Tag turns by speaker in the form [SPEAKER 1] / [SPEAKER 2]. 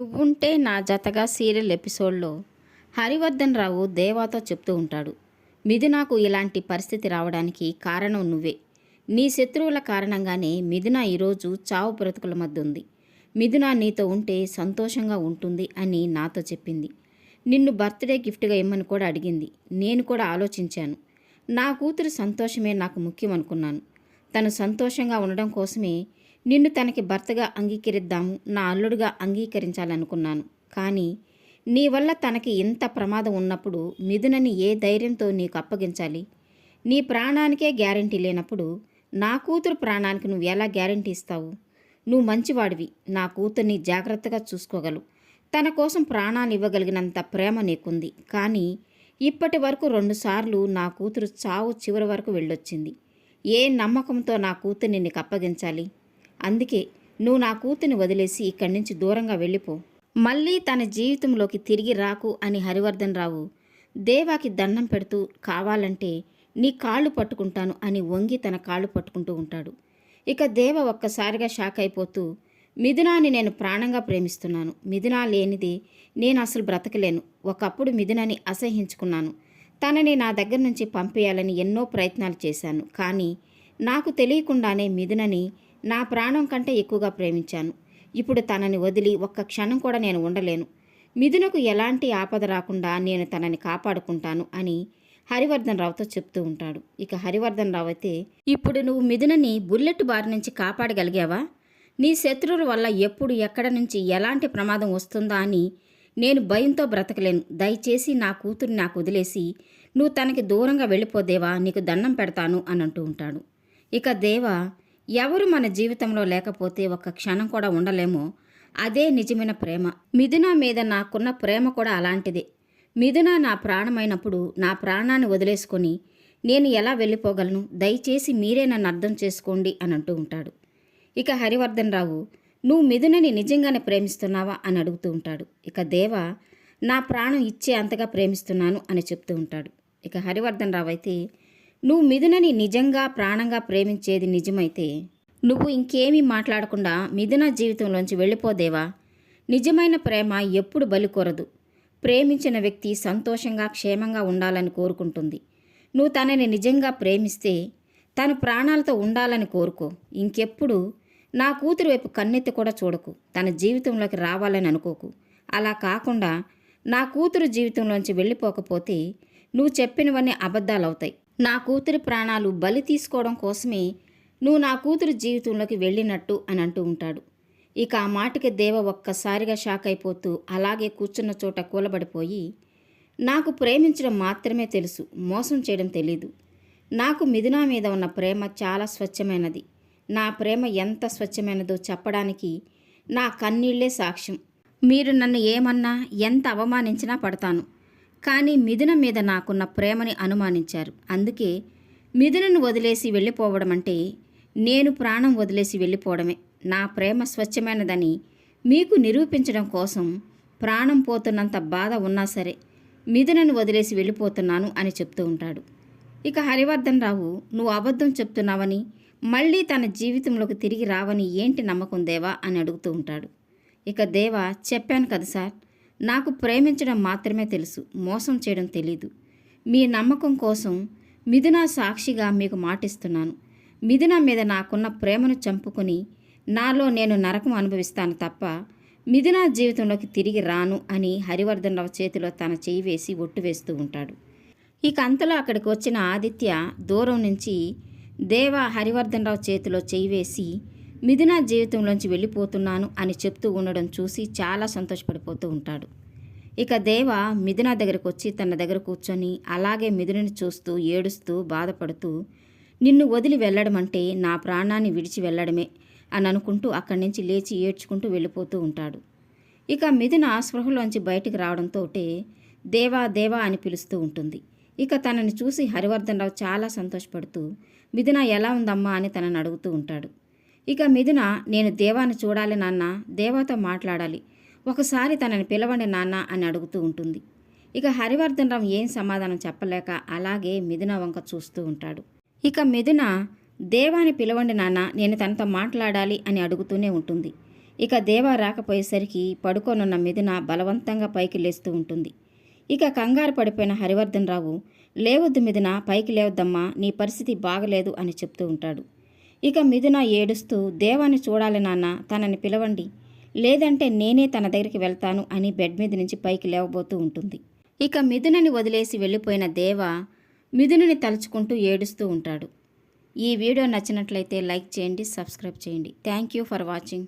[SPEAKER 1] నువ్వుంటే నా జతగా సీరియల్ ఎపిసోడ్లో. హరివర్ధన్ రావు దేవాతో చెప్తూ ఉంటాడు మిథునాకు ఇలాంటి పరిస్థితి రావడానికి కారణం నువ్వే. నీ శత్రువుల కారణంగానే మిథున ఈరోజు చావు బ్రతుకుల మధ్య ఉంది మిథున నీతో ఉంటే సంతోషంగా ఉంటుంది అని నాతో చెప్పింది. నిన్ను బర్త్డే గిఫ్ట్గా ఇమ్మని కూడా అడిగింది. నేను కూడా ఆలోచించాను. నా కూతురు సంతోషమే నాకు ముఖ్యం అనుకున్నాను తను సంతోషంగా ఉండడం కోసమే నిన్ను తనకి భర్తగా అంగీకరిద్దాము నా అల్లుడుగా అంగీకరించాలనుకున్నాను. కానీ నీ వల్ల తనకి ఇంత ప్రమాదం ఉన్నప్పుడు మిథునని ఏ ధైర్యంతో నీకు అప్పగించాలి? నీ ప్రాణానికే గ్యారంటీ లేనప్పుడు నా కూతురు ప్రాణానికి నువ్వు ఎలా గ్యారంటీ ఇస్తావు? నువ్వు మంచివాడివి నా కూతుర్ని జాగ్రత్తగా చూసుకోగలవు. తన కోసం ప్రాణాలు ఇవ్వగలిగినంత ప్రేమ నీకుంది. కానీ ఇప్పటి వరకు రెండుసార్లు నా కూతురు చావు చివరి వరకు వెళ్ళొచ్చింది. ఏ నమ్మకంతో నా కూతుర్ని నీకు అప్పగించాలి? అందుకే నువ్వు నా కూతుని వదిలేసి ఇక్కడి నుంచి దూరంగా వెళ్ళిపో. మళ్ళీ తన జీవితంలోకి తిరిగి రాకు అని హరివర్ధన్ రావు. దేవాకి దండం పెడుతూ కావాలంటే నీ కాళ్ళు పట్టుకుంటాను అని వంగి తన కాళ్ళు పట్టుకుంటూ ఉంటాడు. ఇక దేవ ఒక్కసారిగా షాక్ అయిపోతూ మిథునాని నేను ప్రాణంగా ప్రేమిస్తున్నాను. మిథునా లేనిది నేను అసలు బ్రతకలేను. ఒకప్పుడు మిథునాని అసహించుకున్నాను. తనని నా దగ్గర నుంచి పంపేయాలని ఎన్నో ప్రయత్నాలు చేశాను. కానీ నాకు తెలియకుండానే మిథునని నా ప్రాణం కంటే ఎక్కువగా ప్రేమించాను. ఇప్పుడు తనని వదిలి ఒక్క క్షణం కూడా నేను ఉండలేను. మిథునకు ఎలాంటి ఆపద రాకుండా నేను తనని కాపాడుకుంటాను అని హరివర్ధన్ రావుతో చెప్తూ ఉంటాడు. ఇక హరివర్ధన్ రావు అయితే ఇప్పుడు నువ్వు మిథునని బుల్లెట్ బారి నుంచి కాపాడగలిగావా? నీ శత్రువుల వల్ల ఎప్పుడు ఎక్కడ నుంచి ఎలాంటి ప్రమాదం వస్తుందా అని నేను భయంతో బ్రతకలేను. దయచేసి నా కూతుర్ని నాకు వదిలేసి నువ్వు తనకి దూరంగా వెళ్ళిపోదేవా? నీకు దండం పెడతాను అని అంటూ ఉంటాడు. ఇక దేవా ఎవరు మన జీవితంలో లేకపోతే ఒక్క క్షణం కూడా ఉండలేమో అదే నిజమైన ప్రేమ. మిథున మీద నాకున్న ప్రేమ కూడా అలాంటిదే. మిథున నా ప్రాణమైనప్పుడు నా ప్రాణాన్ని వదిలేసుకొని నేను ఎలా వెళ్ళిపోగలను? దయచేసి మీరే నన్ను అర్థం చేసుకోండి అని అంటూ ఉంటాడు. ఇక హరివర్ధన్ రావు నువ్వు మిథునని నిజంగానే ప్రేమిస్తున్నావా? అని అడుగుతూ ఉంటాడు. ఇక దేవ నా ప్రాణం ఇచ్చే అంతగా ప్రేమిస్తున్నాను అని చెప్తూ ఉంటాడు. ఇక హరివర్ధన్ రావు అయితే నువ్వు మిథునని నిజంగా ప్రాణంగా ప్రేమించేది నిజమైతే నువ్వు ఇంకేమీ మాట్లాడకుండా మిథున జీవితంలోంచి వెళ్ళిపోదేవా? నిజమైన ప్రేమ ఎప్పుడు బలికోరదు ప్రేమించిన వ్యక్తి సంతోషంగా క్షేమంగా ఉండాలని కోరుకుంటుంది. నువ్వు తనని నిజంగా ప్రేమిస్తే తను ప్రాణాలతో ఉండాలని కోరుకో. ఇంకెప్పుడు నా కూతురు వైపు కన్నెత్తి కూడా చూడకు. తన జీవితంలోకి రావాలని అనుకోకు. అలా కాకుండా నా కూతురు జీవితంలోంచి వెళ్ళిపోకపోతే నువ్వు చెప్పినవన్నీ అబద్ధాలవుతాయి. నా కూతురి ప్రాణాలు బలి తీసుకోవడం కోసమే నువ్వు నా కూతురు జీవితంలోకి వెళ్ళినట్టు అని అంటూ ఉంటాడు. ఇక ఆ మాటకి దేవ ఒక్కసారిగా షాక్ అయిపోతూ అలాగే కూర్చున్న చోట కూలబడిపోయి నాకు ప్రేమించడం మాత్రమే తెలుసు మోసం చేయడం తెలీదు. నాకు మిథునా మీద ఉన్న ప్రేమ చాలా స్వచ్ఛమైనది. నా ప్రేమ ఎంత స్వచ్ఛమైనదో చెప్పడానికి నా కన్నీళ్ళే సాక్ష్యం. మీరు నన్ను ఏమన్నా ఎంత అవమానించినా పడతాను. కానీ మిథున మీద నాకున్న ప్రేమని అనుమానించారు. అందుకే మిథునను వదిలేసి వెళ్ళిపోవడం అంటే నేను ప్రాణం వదిలేసి వెళ్ళిపోవడమే. నా ప్రేమ స్వచ్ఛమైనదని మీకు నిరూపించడం కోసం ప్రాణం పోతున్నంత బాధ ఉన్నా సరే మిథునను వదిలేసి వెళ్ళిపోతున్నాను అని చెప్తూ ఉంటాడు. ఇక హరివర్ధన్ రావు నువ్వు అబద్ధం చెప్తున్నావని మళ్ళీ తన జీవితంలోకి తిరిగి రావని ఏంటి నమ్మకం దేవా? అని అడుగుతూ ఉంటాడు. ఇక దేవా చెప్పాను కదా సార్ నాకు ప్రేమించడం మాత్రమే తెలుసు మోసం చేయడం తెలీదు. మీ నమ్మకం కోసం మిథున సాక్షిగా మీకు మాటిస్తున్నాను. మిథున మీద నాకున్న ప్రేమను చంపుకొని నాలో నేను నరకం అనుభవిస్తాను తప్ప మిథున జీవితంలోకి తిరిగి రాను అని హరివర్ధన్ రావు చేతిలో తన చేయి వేసి ఒట్టు వేస్తూ ఉంటాడు. ఇక అంతలో అక్కడికి వచ్చిన ఆదిత్య దూరం నుంచి దేవ హరివర్ధన్ రావు చేతిలో చేయి వేసి మిథున జీవితంలోంచి వెళ్ళిపోతున్నాను అని చెప్తూ ఉండడం చూసి చాలా సంతోషపడిపోతూ ఉంటాడు. ఇక దేవ మిథున దగ్గరకు వచ్చి తన దగ్గర కూర్చొని అలాగే మిథునని చూస్తూ ఏడుస్తూ బాధపడుతూ నిన్ను వదిలి వెళ్ళడం అంటే నా ప్రాణాన్ని విడిచి వెళ్ళడమే అని అనుకుంటూ అక్కడి నుంచి లేచి ఏడ్చుకుంటూ వెళ్ళిపోతూ ఉంటాడు. ఇక మిథున స్పృహలోంచి బయటికి రావడంతో దేవా దేవా అని పిలుస్తూ ఉంటుంది. ఇక తనని చూసి హరివర్ధన్ రావు చాలా సంతోషపడుతూ మిథున ఎలా ఉందమ్మా అని తనని అడుగుతూ ఉంటాడు. ఇక మిథున నేను దేవాన్ని చూడాలి నాన్న దేవాతో మాట్లాడాలి. ఒకసారి తనని పిలవండి నాన్న అని అడుగుతూ ఉంటుంది. ఇక హరివర్ధన్ రావు ఏం సమాధానం చెప్పలేక అలాగే మిథున వంక చూస్తూ ఉంటాడు. ఇక మిథున దేవాని పిలవండి నాన్న నేను తనతో మాట్లాడాలి అని అడుగుతూనే ఉంటుంది. ఇక దేవా రాకపోయేసరికి పడుకోనున్న మిథున బలవంతంగా పైకి లేస్తూ ఉంటుంది. ఇక కంగారు పడిపోయిన హరివర్ధన్ రావు లేవద్దు మిథున పైకి లేవద్దమ్మా నీ పరిస్థితి బాగలేదు అని చెప్తూ ఉంటాడు. ఇక మిథున ఏడుస్తూ దేవాన్ని చూడాలి నాన్న తనని పిలవండి. లేదంటే నేనే తన దగ్గరికి వెళ్తాను అని బెడ్ మీద నుంచి పైకి లేవబోతూ ఉంటుంది. ఇక మిథునని వదిలేసి వెళ్ళిపోయిన దేవ మిథునుని తలుచుకుంటూ ఏడుస్తూ ఉంటాడు. ఈ వీడియో నచ్చినట్లయితే లైక్ చేయండి సబ్స్క్రైబ్ చేయండి. Thank you for watching.